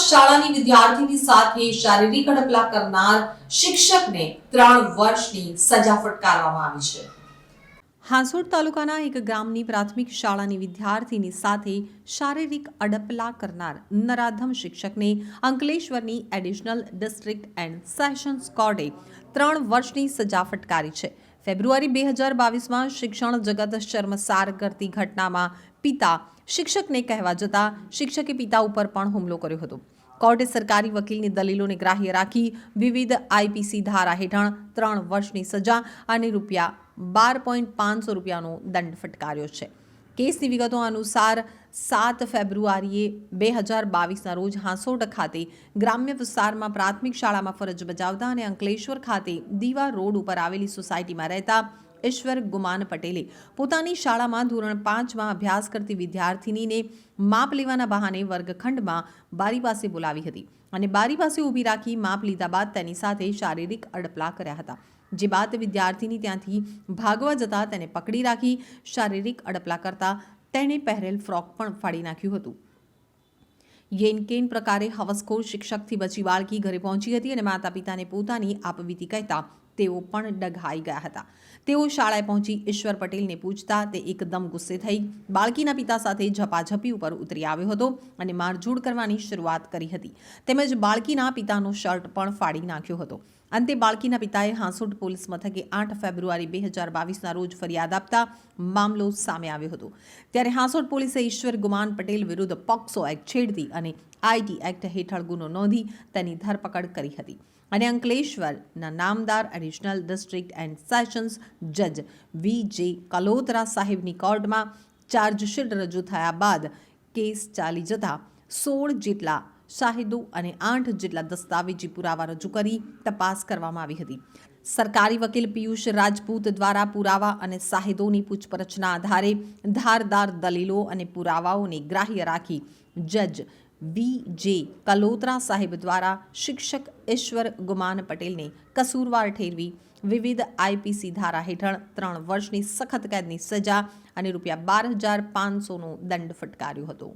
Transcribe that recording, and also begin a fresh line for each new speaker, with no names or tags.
શાળાની વિદ્યાર્થીની સાથે શારીરિક અડપલા કરનાર શિક્ષકને ત્રણ વર્ષની સજા ફટકારવામાં આવી છે. હાંસોડ તાલુકાના એક ગામની પ્રાથમિક શાળાની વિદ્યાર્થીની સાથે શારીરિક અડપલા કરનાર નરાધમ શિક્ષકને અંકલેશ્વરની એડિશનલ ડિસ્ટ્રિક્ટ એન્ડ સેશન્સ કોર્ટે ત્રણ વર્ષની સજા ફટકારી છે. ફેબ્રુઆરી બે હજાર બાવીસમાં શિક્ષણ જગત શર્મસાર કરતી ઘટનામાં પિતા શિક્ષકને કહેવા જતા શિક્ષકે પિતા ઉપર પણ હુમલો કર્યો હતો. કોર્ટે સરકારી વકીલની દલીલોને ગ્રાહ્ય રાખી વિવિધ આઈપીસી ધારા હેઠળ ત્રણ વર્ષની સજા અને રૂપિયા બાર પોઈન્ટ પાંચસો રૂપિયાનો દંડ ફટકાર્યો છે. કેસની વિગતો અનુસાર સાત ફેબ્રુઆરીએ બે હજાર બાવીસના રોજ હાંસોડ ખાતે ગ્રામ્ય વિસ્તારમાં પ્રાથમિક શાળામાં ફરજ બજાવતા અને અંકલેશ્વર ખાતે દીવા રોડ ઉપર આવેલી સોસાયટીમાં રહેતા ઈશ્વર ગુમાન પટેલે પોતાની શાળામાં ધોરણ પાંચમાં અભ્યાસ કરતી વિદ્યાર્થિનીને માપ લેવાના બહાને વર્ગખંડમાં બારી પાસે બોલાવી હતી અને બારી પાસે ઊભી રાખી માપ લીધા બાદ તેની સાથે શારીરિક અડપલા કર્યા હતા. જે બાદ વિદ્યાર્થીની ત્યાંથી ભાગવા જતા તેને પકડી રાખી શારીરિક અડપલા કરતા તેણે પહેરેલ ફ્રોક પણ ફાડી નાખ્યું હતું. યેનકેન પ્રકારે હવસખોર શિક્ષકથી બચી બાળકી ઘરે પહોંચી હતી અને માતા પિતાને પોતાની આપવીતી કહેતા તેઓ પણ ડઘાઈ ગયા હતા. તેઓ શાળાએ પહોંચી ઈશ્વર પટેલને પૂછતા તે એકદમ ગુસ્સે થઈ. બાળકીના પિતા સાથે ઝપાઝપી ઉપર ઉતરી આવ્યો હતો અને મારઝૂડ કરવાની શરૂઆત કરી હતી. તેમજ બાળકીના પિતાનો શર્ટ પણ ફાડી નાખ્યો હતો. અંતે બાળકીના પિતાએ હાંસોડ પોલીસ મથકે આઠ ફેબ્રુઆરી બે હજાર બાવીસના રોજ ફરિયાદ આપતા મામલો સામે આવ્યો હતો. ત્યારે હાંસોડ પોલીસે ઈશ્વર ગુમાન પટેલ વિરુદ્ધ પોક્સો એક્ટ છેડતી અને આઈટી એક્ટ હેઠળ ગુનો નોંધી તેની ધરપકડ કરી હતી. અને અંકલેશ્વરના નામદાર એડિશનલ ડિસ્ટ્રિક્ટ એન્ડ સેશન્સ જજ વી જે કલોત્રા સાહેબની કોર્ટમાં ચાર્જશીટ રજૂ થયા બાદ કેસ ચાલી જતા સોળ જેટલા શાહિદો અને આઠ જેટલા દસ્તાવેજી પુરાવા રજૂ કરી તપાસ કરવામાં આવી હતી. સરકારી વકીલ પિયુષ રાજપૂત દ્વારા પુરાવા અને શાહિદોની પૂછપરછના આધારે ધારદાર દલીલો અને પુરાવાઓને ગ્રાહ્ય રાખી જજ વી જે કલોત્રા સાહેબ દ્વારા શિક્ષક ઈશ્વર ગુમાન પટેલને કસૂરવાર ઠેરવી વિવિધ આઈપીસી ધારા હેઠળ ત્રણ વર્ષની સખત કેદની સજા અને રૂપિયા બાર હજાર પાંચસોનો દંડ ફટકાર્યો હતો.